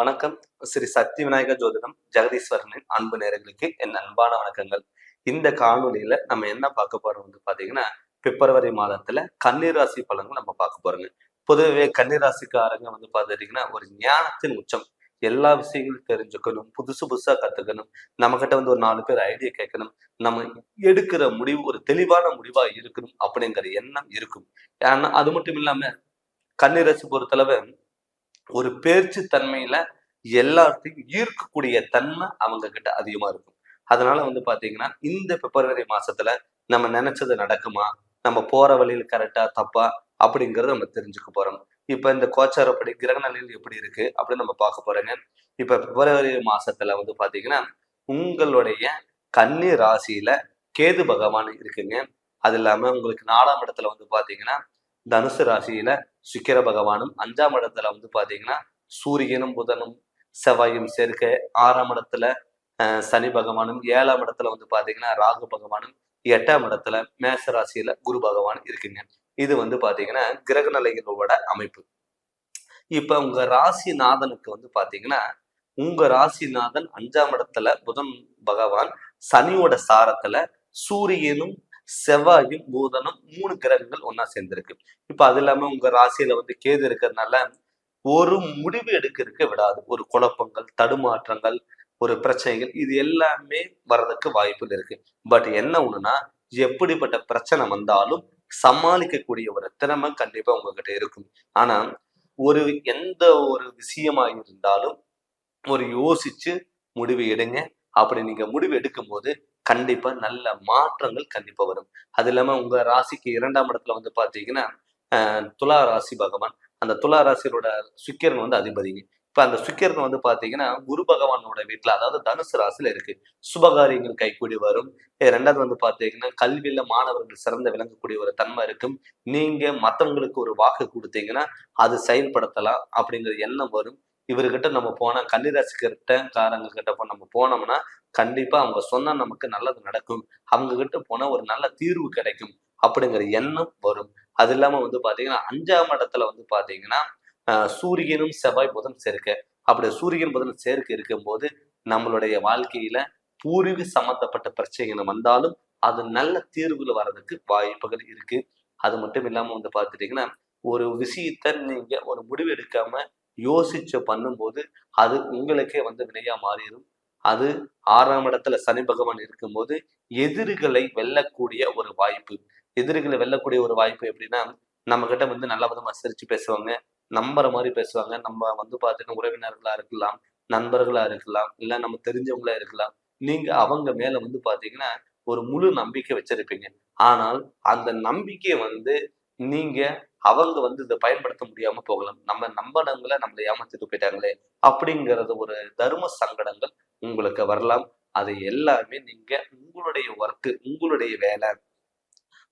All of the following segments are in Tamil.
வணக்கம். ஸ்ரீ சக்தி விநாயகர் ஜோதிடம் ஜெகதீஸ்வரனின் அன்பு நேரங்களுக்கு என் அன்பான வணக்கங்கள். இந்த காணொலியில நம்ம என்ன பார்க்க போறோம் வந்து பாத்தீங்கன்னா பிப்ரவரி மாதத்துல கண்ணீர் ராசி பலன்கள் நம்ம பார்க்க போறோங்க. பொதுவே கன்னி ராசிக்காரங்க வந்து பாத்துட்டீங்கன்னா ஒரு ஞானத்தின் உச்சம். எல்லா விஷயங்களும் தெரிஞ்சுக்கணும் புதுசு புதுசா கத்துக்கணும். நம்ம கிட்ட வந்து ஒரு நாலு பேர் ஐடியா கேட்கணும். நம்ம எடுக்கிற முடிவு ஒரு தெளிவான முடிவா இருக்கணும் அப்படிங்கிற எண்ணம் இருக்கும். ஏன்னா அது மட்டும் இல்லாம கன்னிராசி பொறுத்தளவு ஒரு பேச்சு தன்மையில எல்லாத்தையும் ஈர்க்கக்கூடிய தன்மை அவங்க கிட்ட அதிகமா இருக்கும். அதனால வந்து பாத்தீங்கன்னா இந்த பிப்ரவரி மாசத்துல நம்ம நினைச்சது நடக்குமா? நம்ம போற வழியில் கரெக்டா தப்பா? அப்படிங்கறத நம்ம தெரிஞ்சுக்க போறோம். இப்ப இந்த கோச்சாரப்படி கிரக நிலையில் எப்படி இருக்கு அப்படின்னு நம்ம பார்க்க போறோங்க. இப்ப பிப்ரவரி மாசத்துல வந்து பாத்தீங்கன்னா உங்களுடைய கன்னி ராசியில கேது பகவான் இருக்குங்க. அது இல்லாம உங்களுக்கு நாலாம் இடத்துல வந்து பாத்தீங்கன்னா தனுசு ராசியில சுக்கிர பகவானும் அஞ்சாம் இடத்துல வந்து பாத்தீங்கன்னா சூரியனும் புதனும் செவ்வாயும் சேர்க்க ஆறாம் இடத்துல சனி பகவானும் ஏழாம் இடத்துல வந்து பாத்தீங்கன்னா ராகு பகவானும் எட்டாம் இடத்துல மேச ராசியில குரு பகவான் இருக்குங்க. இது வந்து பாத்தீங்கன்னா கிரக நிலைகளோட அமைப்பு. இப்ப உங்க ராசிநாதனுக்கு வந்து பாத்தீங்கன்னா உங்க ராசிநாதன் அஞ்சாம் இடத்துல புதன் பகவான் சனியோட சாரத்துல சூரியனும் செவ்வாயும் பூதனும் மூணு கிரகங்கள் ஒன்னா சேர்ந்திருக்கு. இப்ப அது இல்லாம உங்க ராசியில வந்து கேது இருக்கிறதுனால ஒரு முடிவு எடுக்கிறதுக்கு விடாது. ஒரு குழப்பங்கள் தடுமாற்றங்கள் ஒரு பிரச்சனைகள் இது எல்லாமே வர்றதுக்கு வாய்ப்புகள் இருக்கு. பட் என்ன ஒண்ணுன்னா எப்படிப்பட்ட பிரச்சனை வந்தாலும் சமாளிக்கக்கூடிய ஒரு திறமை கண்டிப்பா உங்ககிட்ட இருக்கும். ஆனா ஒரு எந்த ஒரு விஷயமா இருந்தாலும் ஒரு யோசிச்சு முடிவு எடுங்க. அப்படி நீங்க முடிவு எடுக்கும் போது கண்டிப்பா நல்ல மாற்றங்கள் கண்டிப்பா வரும். அது இல்லாம உங்க ராசிக்கு இரண்டாம் இடத்துல வந்து பாத்தீங்கன்னா துலா ராசி பகவான். அந்த துலா ராசியோட சுக்கிரன் வந்து அதிபதிங்க. இப்ப அந்த சுக்கிரன் வந்து பாத்தீங்கன்னா குரு பகவானோட வீட்டுல அதாவது தனுசு ராசியில இருக்கு. சுபகாரியங்கள் கைக்கூடி வரும். ரெண்டாவது வந்து பாத்தீங்கன்னா கல்வியில மாணவர்கள் சிறந்த விளங்கக்கூடிய ஒரு தன்மை இருக்கும். நீங்க மத்தவங்களுக்கு ஒரு வாக்கு கொடுத்தீங்கன்னா அது செயல்படுத்தலாம் அப்படிங்கிற எண்ணம் வரும். இவர்கிட்ட நம்ம போனா கன்னிராசிக்கிட்ட காரங்க கிட்ட போ நம்ம போனோம்னா கண்டிப்பா அவங்க சொன்னா நமக்கு நல்லது நடக்கும். அவங்க கிட்ட போனா ஒரு நல்ல தீர்வு கிடைக்கும் அப்படிங்கிற எண்ணம் வரும். அது இல்லாம வந்து பாத்தீங்கன்னா அஞ்சாம் இடத்துல வந்து பாத்தீங்கன்னா சூரியனும் செவ்வாய் புதன் சேர்க்கை. அப்படி சூரியன் புதன் சேர்க்க இருக்கும்போது நம்மளுடைய வாழ்க்கையில பூர்வீக சம்பந்தப்பட்ட பிரச்சனைகள் வந்தாலும் அது நல்ல தீர்வுகள் வர்றதுக்கு வாய்ப்புகள் இருக்கு. அது மட்டும் இல்லாம வந்து பார்த்துட்டீங்கன்னா ஒரு விஷயத்த நீங்க ஒரு முடிவு எடுக்காம யோசிச்சு பண்ணும்போது அது உங்களுக்கே வந்து வினையா மாறிடும் அது ஆறாம் இடத்துல சனி பகவான் இருக்கும்போது எதிரிகளை வெல்லக்கூடிய ஒரு வாய்ப்பு. எதிரிகளை வெல்லக்கூடிய ஒரு வாய்ப்பு எப்படின்னா நம்ம கிட்ட வந்து நல்ல விதமா சிரிச்சு பேசுவாங்க நம்புற மாதிரி பேசுவாங்க. நம்ம வந்து பார்த்தீங்கன்னா உறவினர்களா இருக்கலாம் நண்பர்களா இருக்கலாம் இல்ல நம்ம தெரிஞ்சவங்களா இருக்கலாம். நீங்க அவங்க மேல வந்து பாத்தீங்கன்னா ஒரு முழு நம்பிக்கை வச்சிருப்பீங்க. ஆனால் அந்த நம்பிக்கையை வந்து நீங்க அவங்க வந்து இதை பயன்படுத்த முடியாம போகலாம். நம்ம நம்பனவங்களை நம்மளை ஏமாத்திட்டு போயிட்டாங்களே அப்படிங்கறது ஒரு தர்ம சங்கடங்கள் உங்களுக்கு வரலாம். அது எல்லாமே நீங்க உங்களுடைய ஒர்க்கு உங்களுடைய வேலை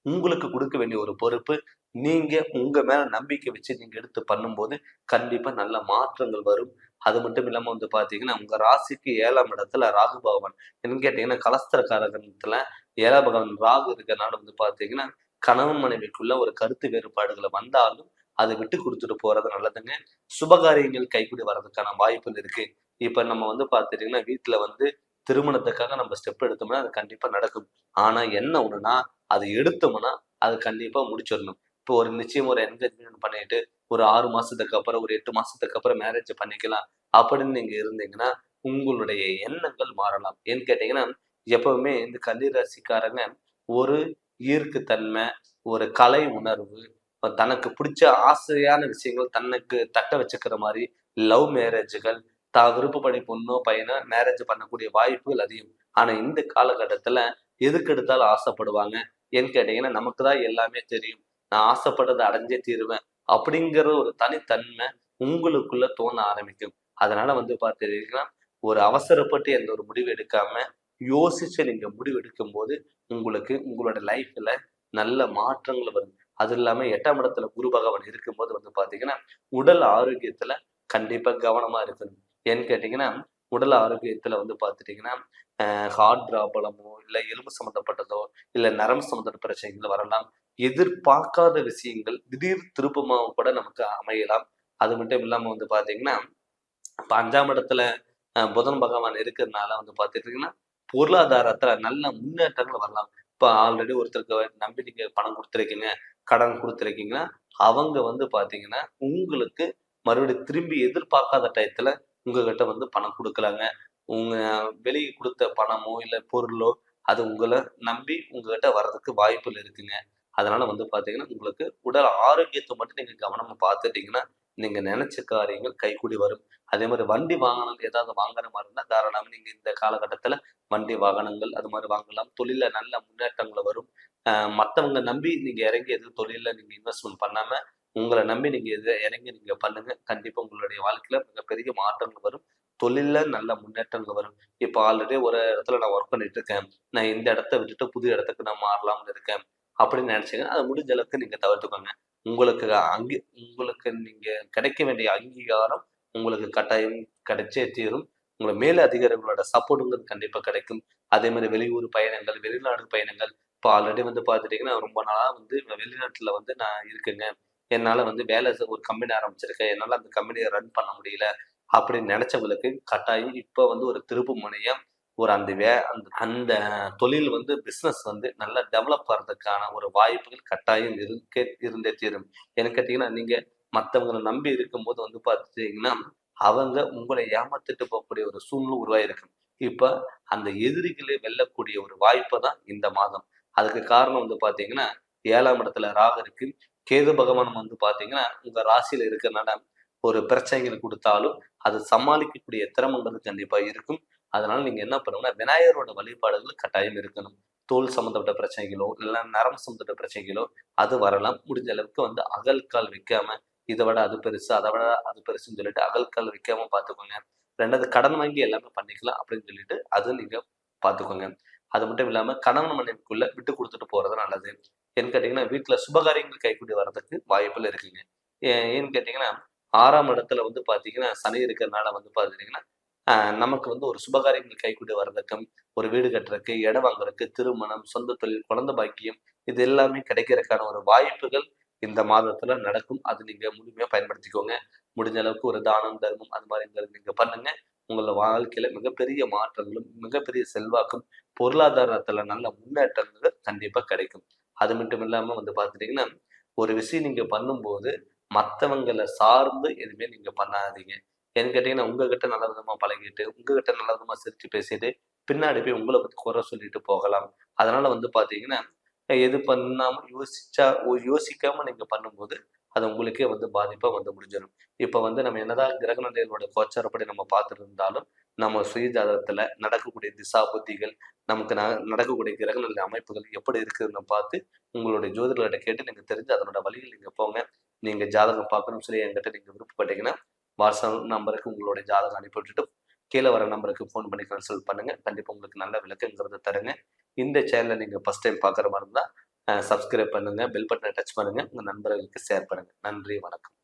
உங்களுக்கு கொடுக்க வேண்டிய ஒரு பொறுப்பு நீங்க உங்க மேல நம்பிக்கை வச்சு நீங்க எடுத்து பண்ணும்போது கண்டிப்பா நல்ல மாற்றங்கள் வரும். அது மட்டும் இல்லாம வந்து பாத்தீங்கன்னா உங்க ராசிக்கு ஏழாம் இடத்துல ராகு பகவான். என்னன்னு கேட்டீங்கன்னா கலஸ்தர காரகத்துல ஏழா பகவான் ராகு இருக்கிறனால வந்து பாத்தீங்கன்னா கணவன் மனைவிக்குள்ள ஒரு கருத்து வேறுபாடுகளை வந்தாலும் அதை விட்டு கொடுத்துட்டு போறது நல்லதுங்க. சுபகாரியங்கள் கைக்கூடி வர்றதுக்கான வாய்ப்புகள் இருக்கு. இப்ப நம்ம வந்து பாத்துட்டீங்கன்னா வீட்டுல வந்து திருமணத்துக்காக நம்ம ஸ்டெப் எடுத்தோம்னா அது கண்டிப்பா நடக்கும். ஆனா என்ன ஒண்ணுனா அது எடுத்தோம்னா அது கண்டிப்பா முடிச்சிடணும். இப்போ ஒரு நிச்சயம் ஒரு என்கேஜ்மெண்ட் பண்ணிட்டு ஒரு ஆறு மாசத்துக்கு அப்புறம் ஒரு எட்டு மாசத்துக்கு அப்புறம் மேரேஜ் பண்ணிக்கலாம். அப்படின்னு நீங்க இருந்தீங்கன்னா உங்களுடைய எண்ணங்கள் மாறலாம். ஏன்னு கேட்டீங்கன்னா எப்பவுமே இந்த கல்லீராசிக்காரங்க ஒரு ஈர்க்குத்தன்மை ஒரு கலை உணர்வு தனக்கு பிடிச்ச ஆசையான விஷயங்கள் தனக்கு தட்ட வச்சுக்கிற மாதிரி லவ் மேரேஜுகள் தான் விருப்பப்படி பொண்ணோ பையனோ மேரேஜ் பண்ணக்கூடிய வாய்ப்புகள் அதிகம். ஆனா இந்த காலகட்டத்துல எதுக்கு எடுத்தாலும் ஆசைப்படுவாங்க? ஏன்னு கேட்டீங்கன்னா நமக்கு தான் எல்லாமே தெரியும். நான் ஆசைப்பட்டதை அடைஞ்சே தீருவேன் அப்படிங்கிற ஒரு தனித்தன்மை உங்களுக்குள்ள தோண ஆரம்பிக்கும். அதனால வந்து பார்த்துட்டீங்கன்னா ஒரு அவசரப்பட்டு எந்த ஒரு முடிவு எடுக்காம யோசிச்சு நீங்க முடிவு போது உங்களுக்கு உங்களோட லைஃப்ல நல்ல மாற்றங்கள் வரும். அது இல்லாம எட்டாம் இடத்துல குரு பகவான் இருக்கும்போது வந்து பாத்தீங்கன்னா உடல் ஆரோக்கியத்துல கண்டிப்பா கவனமா இருக்கணும். ஏன்னு கேட்டீங்கன்னா உடல் ஆரோக்கியத்துல வந்து பார்த்துட்டீங்கன்னா ஹார்ட் ப்ராப்ளமோ இல்லை எலும்பு சம்மந்தப்பட்டதோ இல்லை நரம்பு சம்மந்தப்பட்ட பிரச்சனைகள் வரலாம். எதிர்பார்க்காத விஷயங்கள் திடீர் திருப்பமாக கூட நமக்கு அமையலாம். அது மட்டும் இல்லாம வந்து பாத்தீங்கன்னா இப்போ அஞ்சாம் இடத்துல புதன் பகவான் இருக்கிறதுனால வந்து பார்த்துட்டிங்கன்னா பொருளாதாரத்துல நல்ல முன்னேற்றங்கள் வரலாம். இப்போ ஆல்ரெடி ஒருத்தருக்கு நம்பி நீங்க பணம் கொடுத்துருக்கீங்க கடன் கொடுத்துருக்கீங்கன்னா அவங்க வந்து பாத்தீங்கன்னா உங்களுக்கு மறுபடியும் திரும்பி எதிர்பார்க்காத டயத்துல உங்ககிட்ட வந்து பணம் கொடுக்கலாங்க. உங்க வெளியே கொடுத்த பணமோ இல்லை பொருளோ அது உங்களை நம்பி உங்ககிட்ட வர்றதுக்கு வாய்ப்புகள் இருக்குங்க. அதனால வந்து பாத்தீங்கன்னா உங்களுக்கு உடல் ஆரோக்கியத்தை மட்டும் நீங்க கவனமா பார்த்துட்டீங்கன்னா நீங்கள் நினைச்ச காரியங்கள் கைகூடி வரும். அதே மாதிரி வண்டி வாகனங்கள் ஏதாவது வாங்குற மாதிரி இருந்தால் தாராளமாக நீங்கள் இந்த காலகட்டத்தில் வண்டி வாகனங்கள் அது மாதிரி வாங்கலாம். தொழிலில் நல்ல முன்னேற்றங்கள் வரும். மற்றவங்க நம்பி நீங்கள் இறங்கி எதுவும் தொழிலில் நீங்கள் இன்வெஸ்ட்மெண்ட் பண்ணாமல் உங்களை நம்பி நீங்கள் எது இறங்கி நீங்கள் பண்ணுங்க. கண்டிப்பாக உங்களுடைய வாழ்க்கையில் மிகப்பெரிய மாற்றங்கள் வரும். தொழிலில் நல்ல முன்னேற்றங்கள் வரும். இப்போ ஆல்ரெடி ஒரு இடத்துல நான் ஒர்க் பண்ணிட்டு இருக்கேன். நான் இந்த இடத்த விட்டுட்டு புது இடத்துக்கு நான் மாறலாம்னு இருக்கேன். அப்படின்னு நினச்சிங்க அது முடிஞ்ச அளவுக்கு நீங்கள் தவிர்த்துக்கோங்க. உங்களுக்கு அங்கி உங்களுக்கு நீங்க கிடைக்க வேண்டிய அங்கீகாரம் உங்களுக்கு கட்டாயம் கிடைச்சே தீரும். உங்களை மேல அதிகாரிகளோட சப்போர்ட்டுங்கிறது கண்டிப்பா கிடைக்கும். அதே மாதிரி வெளியூர் பயணங்கள் வெளிநாடு பயணங்கள் இப்போ ஆல்ரெடி வந்து பார்த்துட்டீங்கன்னா ரொம்ப நாளாக வந்து வெளிநாட்டில் வந்து நான் இருக்குங்க. என்னால் வந்து வேலை ஒரு கம்பெனி ஆரம்பிச்சிருக்கேன். என்னால் அந்த கம்பெனியை ரன் பண்ண முடியல அப்படின்னு நினச்சவங்களுக்கு கட்டாயம் இப்போ வந்து ஒரு திருப்பு முனையா ஒரு அந்த வே அந்த அந்த தொழில் வந்து பிஸ்னஸ் வந்து நல்லா டெவலப் ஆகிறதுக்கான ஒரு வாய்ப்புகள் கட்டாயம் இருக்கே இருந்தே தீரும். எனக்கு கேட்டீங்கன்னா நீங்கள் மற்றவங்களை நம்பி இருக்கும்போது வந்து பார்த்துட்டீங்கன்னா அவங்க உங்களை ஏமாத்திட்டு போகக்கூடிய ஒரு சூழ்நிலை உருவாயிருக்கும். இப்போ அந்த எதிரிகளை வெல்லக்கூடிய ஒரு வாய்ப்பை தான் இந்த மாதம். அதுக்கு காரணம் வந்து பார்த்தீங்கன்னா ஏழாம் இடத்துல ராகு இருக்கு. கேது பகவான் வந்து பார்த்தீங்கன்னா உங்கள் ராசியில் இருக்கிறனால ஒரு பிரச்சனைகள் கொடுத்தாலும் அது சமாளிக்கக்கூடிய திறமைங்கிறது கண்டிப்பாக இருக்கும். அதனால நீங்க என்ன பண்ணுவோம்னா விநாயகரோட வழிபாடுகள் கட்டாயம் இருக்கணும். தோல் சம்மந்தப்பட்ட பிரச்சனைகளோ இல்லை நரம்பு சம்மந்தப்பட்ட பிரச்சனைகளோ அது வரலாம். முடிஞ்ச அளவுக்கு வந்து அகல்கால் வைக்காம இதை விட அது பெருசு அதை விட அது பெருசுன்னு சொல்லிட்டு அகல்கால் வைக்காம பார்த்துக்கோங்க. ரெண்டாவது கடன் வாங்கி எல்லாமே பண்ணிக்கலாம் அப்படின்னு சொல்லிட்டு அது நீங்க பார்த்துக்கோங்க. அது மட்டும் இல்லாம கணவன் மனைவிக்குள்ள விட்டு கொடுத்துட்டு போறது நல்லது. ஏன்னு கேட்டீங்கன்னா வீட்டுல சுபகாரியங்கள் கைக்கூடி வர்றதுக்கு வாய்ப்புகள் இருக்குங்க. ஏன்னு கேட்டீங்கன்னா ஆறாம் இடத்துல வந்து பாத்தீங்கன்னா சனி இருக்கிறதுனால வந்து பாத்தீங்கன்னா நமக்கு வந்து ஒரு சுபகாரியங்கள் கைக்கூடி வர்றதுக்கும் ஒரு வீடு கட்டுறதுக்கு இடம் வாங்குறதுக்கு திருமணம் சொந்த தொழில் குழந்தை பாக்கியம் இது எல்லாமே கிடைக்கிறதுக்கான ஒரு வாய்ப்புகள் இந்த மாதத்துல நடக்கும். அது நீங்க முழுமையா பயன்படுத்திக்கோங்க. முடிஞ்ச அளவுக்கு ஒரு தானம் தர்மம் அது மாதிரி நீங்க பண்ணுங்க. உங்களோட வாழ்க்கையில மிகப்பெரிய மாற்றங்களும் மிகப்பெரிய செல்வாக்கும் பொருளாதாரத்துல நல்ல முன்னேற்றங்கள் கண்டிப்பா கிடைக்கும். அது மட்டும் இல்லாம வந்து பாத்துட்டீங்கன்னா ஒரு விஷயம் நீங்க பண்ணும்போது மற்றவங்களை சார்ந்து எதுவுமே நீங்க பண்ணாதீங்க. ஏன்னு கேட்டீங்கன்னா உங்ககிட்ட நல்ல விதமா பழகிட்டு உங்ககிட்ட நல்ல விதமாக சிரித்து பேசிட்டு பின்னாடி போய் உங்களை பற்றி குறை சொல்லிட்டு போகலாம். அதனால வந்து பார்த்தீங்கன்னா எது பண்ணாம யோசிச்சா ஓ- யோசிக்காம நீங்க பண்ணும்போது அது உங்களுக்கே வந்து பாதிப்பா வந்து முடிஞ்சிடும். இப்ப வந்து நம்ம என்னதான் கிரகநிலைகளோட கோச்சாரப்படி நம்ம பார்த்துருந்தாலும் இருந்தாலும் நம்ம சுயஜாதத்துல நடக்கக்கூடிய திசா புத்திகள் நமக்கு ந- நடக்கக்கூடிய கிரகநிலை அமைப்புகள் எப்படி இருக்குதுன்னு பார்த்து உங்களுடைய ஜோதிடர்கிட்ட கேட்டு நீங்கள் தெரிஞ்சு அதனோட வழியில் நீங்கள் போங்க. நீங்க ஜாதகம் பார்க்கணும்னு சொல்லி என்கிட்ட நீங்க விருப்பப்பட்டீங்கன்னா வாட்ஸ்அப் நம்பருக்கு உங்களுடைய ஜாதகம் அனுப்பி விட்டுட்டு கீழே வர நம்பருக்கு ஃபோன் பண்ணி கன்சல்ட் பண்ணுங்க. கண்டிப்பா உங்களுக்கு நல்ல விளக்குங்கிறத தருங்க. இந்த சேனலை நீங்க ஃபர்ஸ்ட் டைம் பார்க்குற மாதிரி இருந்தால் சப்ஸ்கிரைப் பண்ணுங்க பெல் பட்டனை டச் பண்ணுங்க. உங்க நண்பர்களுக்கு ஷேர் பண்ணுங்க. நன்றி வணக்கம்.